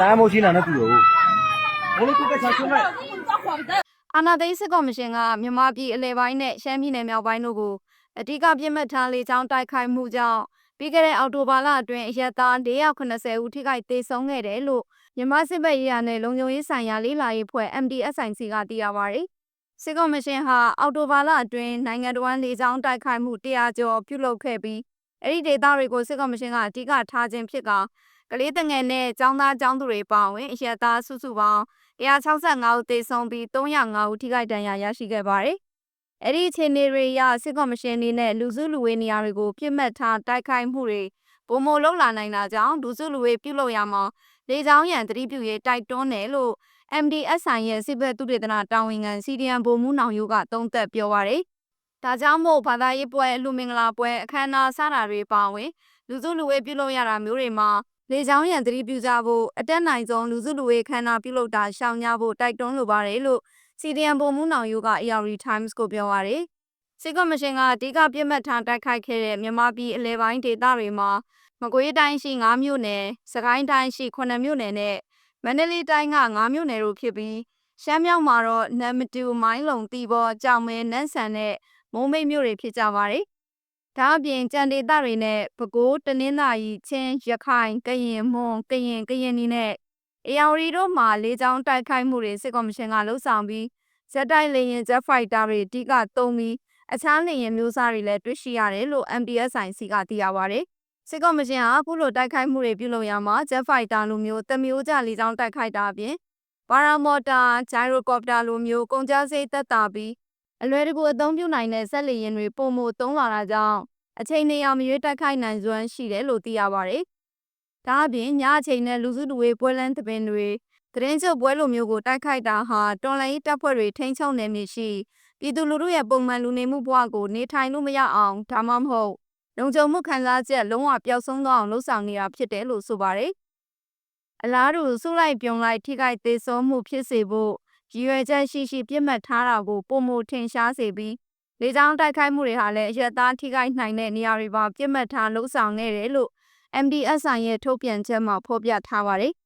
တာမိုးရှင်းတာနဲ့တူတော့ဘလို့သူကချာချုံလိုက်အာနာသိစစ်ကော်မရှင်ကမြန်မာပြည်အလဲပိုင်းနဲ့ရှမ်းပြည်နယ်မြောက်ပိုင်းတို့ကိုအဓိကပြစ်မှတ်ထားလေကြောင်းတိုက်ခိုက်မှုကြောင့်ပြီးခဲ့တဲ့အောက်တိုဘာလအတွင်းအရက်သား490ဦးထိခိုက်သေဆုံးခဲ့တယ်လို့မြန်မာစစ်ဘက်ရေးရနယ်လုံခြုံရေးဆိုင်ရာလေးလာရေးဖွဲ့ MDSIC ကသိရပါဗျ။စစ်ကော်မရှင်ဟာအောက်တိုဘာလအတွင်းနိုင်ငံတော်ဝန်လေကြောင်းတိုက်ခိုက်မှု100ကျော်ပြုလုပ်ခဲ့ပြီးအဲ့ဒီဒေသတွေကိုစစ်ကော်မရှင်ကအဓိကထားခြင်းဖြစ်က ကလေးတငယ်နဲ့ចောင်းသားចောင်းသူတွေပါဝင်အရက်သားစုစုပေါင်း165ဦးသေဆုံးပြီး305ဦးထိခိုက်ဒဏ်ရာရရှိခဲ့ပါတယ်။အဲ့ဒီအခြေအနေတွေအရစစ်ကော်မရှင်အနေနဲ့လူစုလူဝေးနေရာတွေကိုပြစ်မှတ်ထားတိုက်ခိုက်မှုတွေပုံမလုံလာနိုင်တာကြောင့်လူစုလူဝေးပြုလုပ်ရမှာလေကြောင်းရန်သတိပြုရေးတိုက်တွန်းတယ်လို့ MDSI ရဲ့စစ်ဘက်သူတေသနတာဝန်ခံ CDN ဗိုလ်မှူးနောင်ရိုးကသုံးသပ်ပြောပါရယ်။ဒါကြောင့်မို့ဘာသာရေးပွဲလူမင်္ဂလာပွဲအခမ်းအနားစတာတွေပါဝင်လူစုလူဝေးပြုလုပ်ရတာမျိုးတွေမှာ လေကြောင်းရန်သတိပြုကြဖို့အတက်နိုင်ဆုံးလူစုလူဝေးခမ်းနားပြုလုပ်တာရှောင်ကြဖို့တိုက်တွန်းလိုပါတယ်လို့ CDN ပုံမှုနောင်ယိုက ARD Times ကိုပြောပါရယ်စစ်ကော်မရှင်ကအဓိကပြစ်မှတ်ထားတိုက်ခိုက်ခဲ့တဲ့မြန်မာပြည်အလဲပိုင်းဒေသတွေမှာမကွေးတိုင်းရှိ9မြို့နယ်၊စကိုင်းတိုင်းရှိ9မြို့နယ်နဲ့မန္တလေးတိုင်းက9မြို့နယ်တို့ဖြစ်ပြီးရှမ်းမြောက်မှာတော့နမ်မတူမိုင်းလုံတီဘောကြောင်မဲနန်းဆန်နဲ့မုံမိတ်မြို့တွေဖြစ်ကြပါတယ်။ ဒါအပြင်ကြံဒေသတွေနဲ့ပဲခူးတနင်္သာရီချင်းရခိုင်ကရင်မွန်ကရင်ကရင်နီနဲ့အေယော်ရီတို့မှာလေးချောင်းတိုက်ခိုက်မှုတွေစစ်ကော်မရှင်ကလှုပ်ဆောင်ပြီးဇက်တိုက်လေရင်ဂျက်ဖိုက်တာတွေအဓိကသုံးပြီးအခြားလေရင်မျိုးစားတွေလည်းတွေ့ရှိရတယ်လို့ MDSIC ကသိရပါတယ်။စစ်ကော်မရှင်ဟာအခုလိုတိုက်ခိုက်မှုတွေပြုလုပ်ရမှာဂျက်ဖိုက်တာလိုမျိုးတမျိုးကြလေးချောင်းတိုက်ခိုက်တာအပြင်ပါရာမော်တာဂျိုင်ရိုကော်ပတာလိုမျိုးကုန်ကြစိတ်သက်တာပြီး အလွယ်တကူအသုံးပြုနိုင်တဲ့ဇက်လေရင်တွေပုံမသုံးလာတာကြောင့်အချိန်နေအောင်မရွေးတိုက်ခိုက်နိုင်စွမ်းရှိတယ်လို့သိရပါတယ်။ဒါအပြင်ညအချိန်နဲ့လူစုလူဝေးပွဲလန်းသပင်တွေသတင်းချုပ်ပွဲလိုမျိုးကိုတိုက်ခိုက်တာဟာတော်လိုင်းတပ်ဖွဲ့တွေထိန်းချုပ်နေမည်ရှိပြည်သူလူထုရဲ့ပုံမှန်လူနေမှုဘဝကိုနေထိုင်လို့မရအောင်ဒါမှမဟုတ်လုံခြုံမှုခံစားချက်လုံးဝပျောက်ဆုံးသွားအောင်လှုံ့ဆော်နေတာဖြစ်တယ်လို့ဆိုပါတယ်။အလားတူစုလိုက်ပြုံလိုက်ထိခိုက်သေးဆုံးမှုဖြစ်စေဖို့ ရည်ရွယ်ချက်ရှိရှိပြစ်မှတ်ထားတာကိုပုံမထင်ရှားစေပြီးလေကြောင်းတိုက်ခိုက်မှုတွေဟာလည်းအရက်သားထိခိုက်နိုင်တဲ့နေရာတွေပါပြစ်မှတ်ထားလှုံ့ဆော်နေတယ်လို့ MDSI ရဲ့ထုတ်ပြန်ချက်မှာဖော်ပြထားပါတယ်။